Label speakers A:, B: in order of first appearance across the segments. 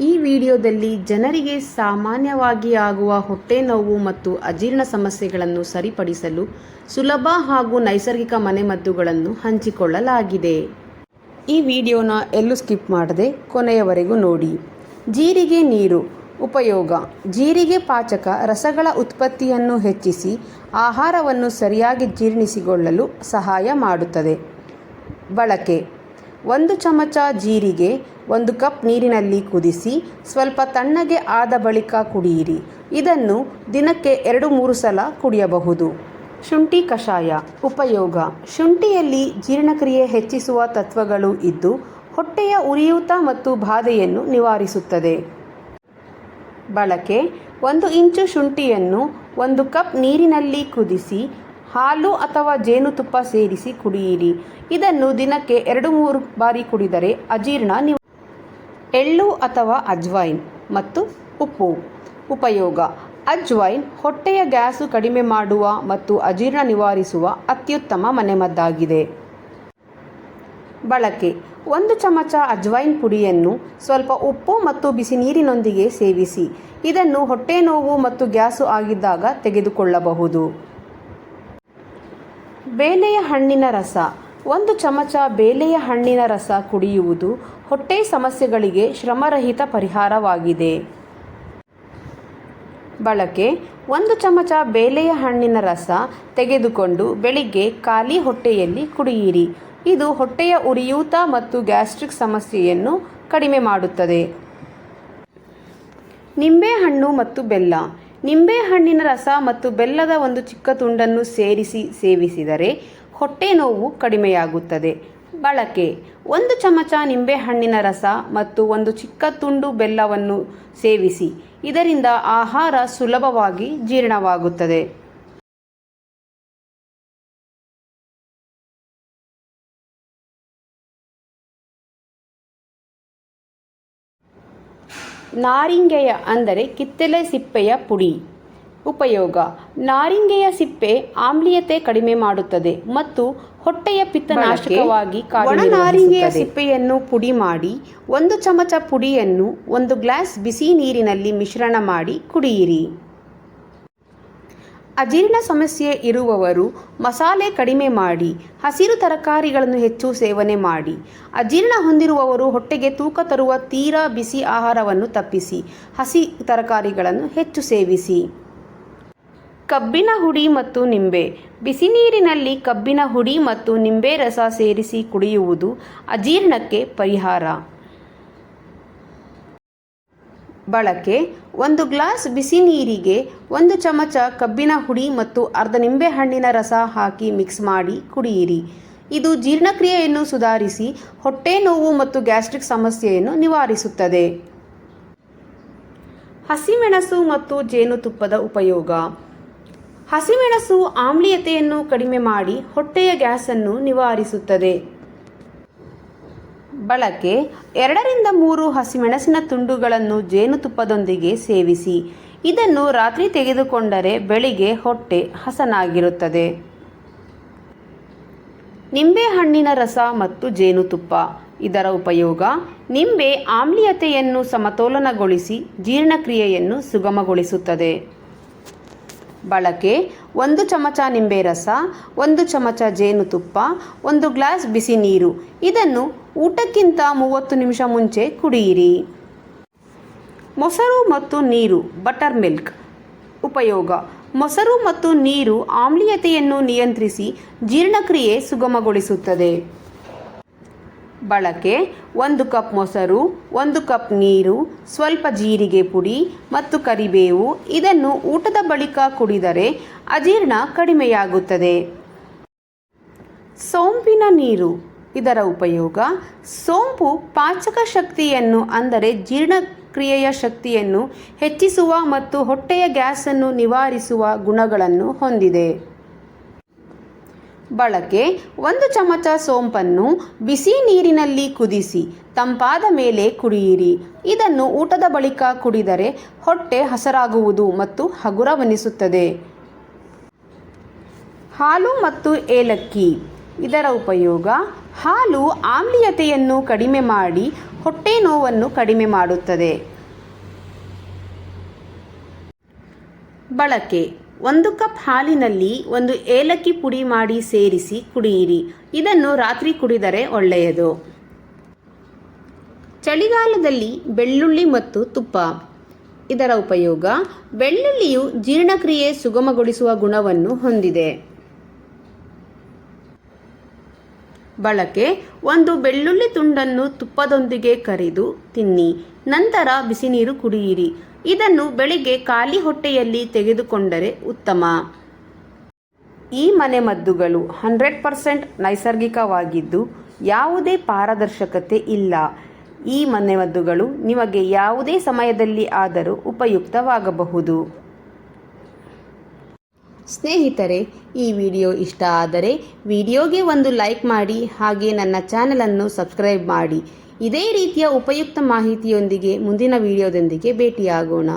A: ಈ ವಿಡಿಯೋದಲ್ಲಿ ಜನರಿಗೆ ಸಾಮಾನ್ಯವಾಗಿ ಆಗುವ ಹೊಟ್ಟೆ ನೋವು ಮತ್ತು ಅಜೀರ್ಣ ಸಮಸ್ಯೆಗಳನ್ನು ಸರಿಪಡಿಸಲು ಸುಲಭ ಹಾಗೂ ನೈಸರ್ಗಿಕ ಮನೆಮದ್ದುಗಳನ್ನು ಹಂಚಿಕೊಳ್ಳಲಾಗಿದೆ. ಈ ವಿಡಿಯೋನ ಎಲ್ಲೂ ಸ್ಕಿಪ್ ಮಾಡದೆ ಕೊನೆಯವರೆಗೂ ನೋಡಿ. ಜೀರಿಗೆ ನೀರು ಉಪಯೋಗ. ಜೀರಿಗೆ ಪಾಚಕ ರಸಗಳ ಉತ್ಪತ್ತಿಯನ್ನು ಹೆಚ್ಚಿಸಿ ಆಹಾರವನ್ನು ಸರಿಯಾಗಿ ಜೀರ್ಣಿಸಿಕೊಳ್ಳಲು ಸಹಾಯ ಮಾಡುತ್ತದೆ. ಬಳಕೆ. ಒಂದು ಚಮಚ ಜೀರಿಗೆ, ಒಂದು ಕಪ್ ನೀರಿನಲ್ಲಿ ಕುದಿಸಿ ಸ್ವಲ್ಪ ತಣ್ಣಗೆ ಆದ ಬಳಿಕ ಕುಡಿಯಿರಿ. ಇದನ್ನು ದಿನಕ್ಕೆ ಎರಡು ಮೂರು ಸಲ ಕುಡಿಯಬಹುದು. ಶುಂಠಿ ಕಷಾಯ ಉಪಯೋಗ. ಶುಂಠಿಯಲ್ಲಿ ಜೀರ್ಣಕ್ರಿಯೆ ಹೆಚ್ಚಿಸುವ ತತ್ವಗಳು ಇದ್ದು, ಹೊಟ್ಟೆಯ ಉರಿಯೂತ ಮತ್ತು ಬಾಧೆಯನ್ನು ನಿವಾರಿಸುತ್ತದೆ. ಬಳಕೆ. ಒಂದು ಇಂಚು ಶುಂಠಿಯನ್ನು ಒಂದು ಕಪ್ ನೀರಿನಲ್ಲಿ ಕುದಿಸಿ ಹಾಲು ಅಥವಾ ಜೇನುತುಪ್ಪ ಸೇರಿಸಿ ಕುಡಿಯಿರಿ. ಇದನ್ನು ದಿನಕ್ಕೆ ಎರಡು ಮೂರು ಬಾರಿ ಕುಡಿದರೆ ಅಜೀರ್ಣ ನಿವ ಎಳ್ಳು ಅಥವಾ ಅಜ್ವೈನ್ ಮತ್ತು ಉಪ್ಪು. ಉಪಯೋಗ. ಅಜ್ವೈನ್ ಹೊಟ್ಟೆಯ ಗ್ಯಾಸು ಕಡಿಮೆ ಮಾಡುವ ಮತ್ತು ಅಜೀರ್ಣ ನಿವಾರಿಸುವ ಅತ್ಯುತ್ತಮ ಮನೆಮದ್ದಾಗಿದೆ. ಬಳಕೆ. ಒಂದು ಚಮಚ ಅಜ್ವೈನ್ ಪುಡಿಯನ್ನು ಸ್ವಲ್ಪ ಉಪ್ಪು ಮತ್ತು ಬಿಸಿ ನೀರಿನೊಂದಿಗೆ ಸೇವಿಸಿ. ಇದನ್ನು ಹೊಟ್ಟೆ ನೋವು ಮತ್ತು ಗ್ಯಾಸು ಆಗಿದ್ದಾಗ ತೆಗೆದುಕೊಳ್ಳಬಹುದು. ಬೇಲೆಯ ಹಣ್ಣಿನ ರಸ. ಒಂದು ಚಮಚ ಬೇಲೆಯ ಹಣ್ಣಿನ ರಸ ಕುಡಿಯುವುದು ಹೊಟ್ಟೆ ಸಮಸ್ಯೆಗಳಿಗೆ ಶ್ರಮರಹಿತ ಪರಿಹಾರವಾಗಿದೆ. ಬಳಕೆ. ಒಂದು ಚಮಚ ಬೇಲೆಯ ಹಣ್ಣಿನ ರಸ ತೆಗೆದುಕೊಂಡು ಬೆಳಿಗ್ಗೆ ಖಾಲಿ ಹೊಟ್ಟೆಯಲ್ಲಿ ಕುಡಿಯಿರಿ. ಇದು ಹೊಟ್ಟೆಯ ಉರಿಯೂತ ಮತ್ತು ಗ್ಯಾಸ್ಟ್ರಿಕ್ ಸಮಸ್ಯೆಯನ್ನು ಕಡಿಮೆ ಮಾಡುತ್ತದೆ. ನಿಂಬೆಹಣ್ಣು ಮತ್ತು ಬೆಲ್ಲ. ನಿಂಬೆಹಣ್ಣಿನ ರಸ ಮತ್ತು ಬೆಲ್ಲದ ಒಂದು ಚಿಕ್ಕ ತುಂಡನ್ನು ಸೇರಿಸಿ ಸೇವಿಸಿದರೆ ಹೊಟ್ಟೆ ನೋವು ಕಡಿಮೆಯಾಗುತ್ತದೆ. ಬಳಕೆ. ಒಂದು ಚಮಚ ನಿಂಬೆಹಣ್ಣಿನ ರಸ ಮತ್ತು ಒಂದು ಚಿಕ್ಕ ತುಂಡು ಬೆಲ್ಲವನ್ನು ಸೇವಿಸಿ. ಇದರಿಂದ ಆಹಾರ ಸುಲಭವಾಗಿ ಜೀರ್ಣವಾಗುತ್ತದೆ. ನಾರಿಂಗೆಯ ಅಂದರೆ ಕಿತ್ತಲೆ ಸಿಪ್ಪೆಯ ಪುಡಿ. ಉಪಯೋಗ. ನಾರಿಂಗೆಯ ಸಿಪ್ಪೆ ಆಮ್ಲೀಯತೆ ಕಡಿಮೆ ಮಾಡುತ್ತದೆ ಮತ್ತು ಹೊಟ್ಟೆಯ ಪಿತ್ತನಾಶಕವಾಗಿ ನಾರಿಂಗೆಯ ಸಿಪ್ಪೆಯನ್ನು ಪುಡಿ ಮಾಡಿ ಒಂದು ಚಮಚ ಪುಡಿಯನ್ನು ಒಂದು ಗ್ಲಾಸ್ ಬಿಸಿ ನೀರಿನಲ್ಲಿ ಮಿಶ್ರಣ ಮಾಡಿ ಕುಡಿಯಿರಿ. ಅಜೀರ್ಣ ಸಮಸ್ಯೆ ಇರುವವರು ಮಸಾಲೆ ಕಡಿಮೆ ಮಾಡಿ, ಹಸಿರು ತರಕಾರಿಗಳನ್ನು ಹೆಚ್ಚು ಸೇವನೆ ಮಾಡಿ. ಅಜೀರ್ಣ ಹೊಂದಿರುವವರು ಹೊಟ್ಟೆಗೆ ತೂಕ ತರುವ ತೀರಾ ಬಿಸಿ ಆಹಾರವನ್ನು ತಪ್ಪಿಸಿ, ಹಸಿ ತರಕಾರಿಗಳನ್ನು ಹೆಚ್ಚು ಸೇವಿಸಿ. ಕಬ್ಬಿನ ಹುಡಿ ಮತ್ತು ನಿಂಬೆ. ಬಿಸಿ ನೀರಿನಲ್ಲಿ ಕಬ್ಬಿನ ಹುಡಿ ಮತ್ತು ನಿಂಬೆ ರಸ ಸೇರಿಸಿ ಕುಡಿಯುವುದು ಅಜೀರ್ಣಕ್ಕೆ ಪರಿಹಾರ. ಬಳಕೆ, ಒಂದು ಗ್ಲಾಸ್ ಬಿಸಿ ನೀರಿಗೆ, ಒಂದು ಚಮಚ ಕಬ್ಬಿನ ಹುಡಿ ಮತ್ತು ಅರ್ಧ ನಿಂಬೆಹಣ್ಣಿನ ರಸ ಹಾಕಿ ಮಿಕ್ಸ್ ಮಾಡಿ ಕುಡಿಯಿರಿ. ಇದು ಜೀರ್ಣಕ್ರಿಯೆಯನ್ನು ಸುಧಾರಿಸಿ, ಹೊಟ್ಟೆ ನೋವು ಮತ್ತು ಗ್ಯಾಸ್ಟ್ರಿಕ್ ಸಮಸ್ಯೆಯನ್ನು ನಿವಾರಿಸುತ್ತದೆ. ಹಸಿಮೆಣಸು ಮತ್ತು ಜೇನುತುಪ್ಪದ ಉಪಯೋಗ. ಹಸಿಮೆಣಸು ಆಮ್ಲೀಯತೆಯನ್ನು ಕಡಿಮೆ ಮಾಡಿ ಹೊಟ್ಟೆಯ ಗ್ಯಾಸನ್ನು ನಿವಾರಿಸುತ್ತದೆ. ಬಳಕೆ ಎರಡರಿಂದ ಮೂರು ಹಸಿಮೆಣಸಿನ ತುಂಡುಗಳನ್ನು ಜೇನುತುಪ್ಪದೊಂದಿಗೆ ಸೇವಿಸಿ. ಇದನ್ನು ರಾತ್ರಿ ತೆಗೆದುಕೊಂಡರೆ ಬೆಳಿಗ್ಗೆ ಹೊಟ್ಟೆ ಹಸನಾಗಿರುತ್ತದೆ. ನಿಂಬೆಹಣ್ಣಿನ ರಸ ಮತ್ತು ಜೇನುತುಪ್ಪ ಇದರ ಉಪಯೋಗ ನಿಂಬೆ ಆಮ್ಲೀಯತೆಯನ್ನು ಸಮತೋಲನಗೊಳಿಸಿ ಜೀರ್ಣಕ್ರಿಯೆಯನ್ನು ಸುಗಮಗೊಳಿಸುತ್ತದೆ. ಬಳಕೆ, ಒಂದು ಚಮಚ ನಿಂಬೆ ರಸ, ಒಂದು ಚಮಚ ಜೇನುತುಪ್ಪ ಒಂದು ಗ್ಲಾಸ್ ಬಿಸಿ ನೀರು. ಇದನ್ನು ಊಟಕ್ಕಿಂತ ಮೂವತ್ತು ನಿಮಿಷ ಮುಂಚೆ ಕುಡಿಯಿರಿ. ಮೊಸರು ಮತ್ತು ನೀರು, ಬಟರ್ ಮಿಲ್ಕ್. ಉಪಯೋಗ, ಮೊಸರು ಮತ್ತು ನೀರು ಆಮ್ಲೀಯತೆಯನ್ನು ನಿಯಂತ್ರಿಸಿ ಜೀರ್ಣಕ್ರಿಯೆ ಸುಗಮಗೊಳಿಸುತ್ತದೆ. ಬಳಕೆ, ಒಂದು ಕಪ್ ಮೊಸರು, ಒಂದು ಕಪ್ ನೀರು, ಸ್ವಲ್ಪ ಜೀರಿಗೆ ಪುಡಿ ಮತ್ತು ಕರಿಬೇವು. ಇದನ್ನು ಊಟದ ಬಳಿಕ ಕುಡಿದರೆ ಅಜೀರ್ಣ ಕಡಿಮೆಯಾಗುತ್ತದೆ. ಸೋಂಪಿನ ನೀರು. ಇದರ ಉಪಯೋಗ ಸೋಂಪು ಪಾಚಕ ಶಕ್ತಿಯನ್ನು, ಅಂದರೆ ಜೀರ್ಣಕ್ರಿಯೆಯ ಶಕ್ತಿಯನ್ನು ಹೆಚ್ಚಿಸುವ ಮತ್ತು ಹೊಟ್ಟೆಯ ಗ್ಯಾಸನ್ನು ನಿವಾರಿಸುವ ಗುಣಗಳನ್ನು ಹೊಂದಿದೆ. ಬಳಕೆ ಒಂದು ಚಮಚ ಸೋಂಪನ್ನು ಬಿಸಿ ನೀರಿನಲ್ಲಿ ಕುದಿಸಿ ತಂಪಾದ ಮೇಲೆ ಕುಡಿಯಿರಿ. ಇದನ್ನು ಊಟದ ಬಳಿಕ ಕುಡಿದರೆ ಹೊಟ್ಟೆ ಹಸರಾಗುವುದು ಮತ್ತು ಹಗುರವೆನಿಸುತ್ತದೆ. ಹಾಲು ಮತ್ತು ಏಲಕ್ಕಿ. ಇದರ ಉಪಯೋಗ ಹಾಲು ಆಮ್ಲೀಯತೆಯನ್ನು ಕಡಿಮೆ ಮಾಡಿ ಹೊಟ್ಟೆ ನೋವನ್ನು ಕಡಿಮೆ ಮಾಡುತ್ತದೆ. ಬಳಕೆ ಒಂದು ಕಪ್ ಹಾಲಿನಲ್ಲಿ ಒಂದು ಏಲಕ್ಕಿ ಪುಡಿ ಮಾಡಿ ಸೇರಿಸಿ ಕುಡಿಯಿರಿ. ಇದನ್ನು ರಾತ್ರಿ ಕುಡಿದರೆ ಒಳ್ಳೆಯದು. ಚಳಿಗಾಲದಲ್ಲಿ ಬೆಳ್ಳುಳ್ಳಿ ಮತ್ತು ತುಪ್ಪ. ಇದರ ಉಪಯೋಗ ಬೆಳ್ಳುಳ್ಳಿಯು ಜೀರ್ಣಕ್ರಿಯೆ ಸುಗಮಗೊಳಿಸುವ ಗುಣವನ್ನು ಹೊಂದಿದೆ. ಬಳಕೆ ಒಂದು ಬೆಳ್ಳುಳ್ಳಿ ತುಂಡನ್ನು ತುಪ್ಪದೊಂದಿಗೆ ಕರಿದು ತಿನ್ನಿ. ನಂತರ ಬಿಸಿ ನೀರು ಕುಡಿಯಿರಿ. ಇದನ್ನು ಬೆಳಿಗ್ಗೆ ಖಾಲಿ ಹೊಟ್ಟೆಯಲ್ಲಿ ತೆಗೆದುಕೊಂಡರೆ ಉತ್ತಮ. ಈ ಮನೆಮದ್ದುಗಳು ಹಂಡ್ರೆಡ್ ಪರ್ಸೆಂಟ್ ನೈಸರ್ಗಿಕವಾಗಿದ್ದು ಯಾವುದೇ ಪಾರದರ್ಶಕತೆ ಇಲ್ಲ. ಈ ಮನೆಮದ್ದುಗಳು ನಿಮಗೆ ಯಾವುದೇ ಸಮಯದಲ್ಲಿ ಆದರೂ ಉಪಯುಕ್ತವಾಗಬಹುದು. ಸ್ನೇಹಿತರೆ, ಈ ವಿಡಿಯೋ ಇಷ್ಟ ಆದರೆ ವಿಡಿಯೋಗೆ ಒಂದು ಲೈಕ್ ಮಾಡಿ ಹಾಗೆ ನನ್ನ ಚಾನಲನ್ನು ಸಬ್ಸ್ಕ್ರೈಬ್ ಮಾಡಿ. ಇದೇ ರೀತಿಯ ಉಪಯುಕ್ತ ಮಾಹಿತಿಯೊಂದಿಗೆ ಮುಂದಿನ ವಿಡಿಯೋದೊಂದಿಗೆ ಭೇಟಿಯಾಗೋಣ.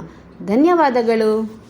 A: ಧನ್ಯವಾದಗಳು.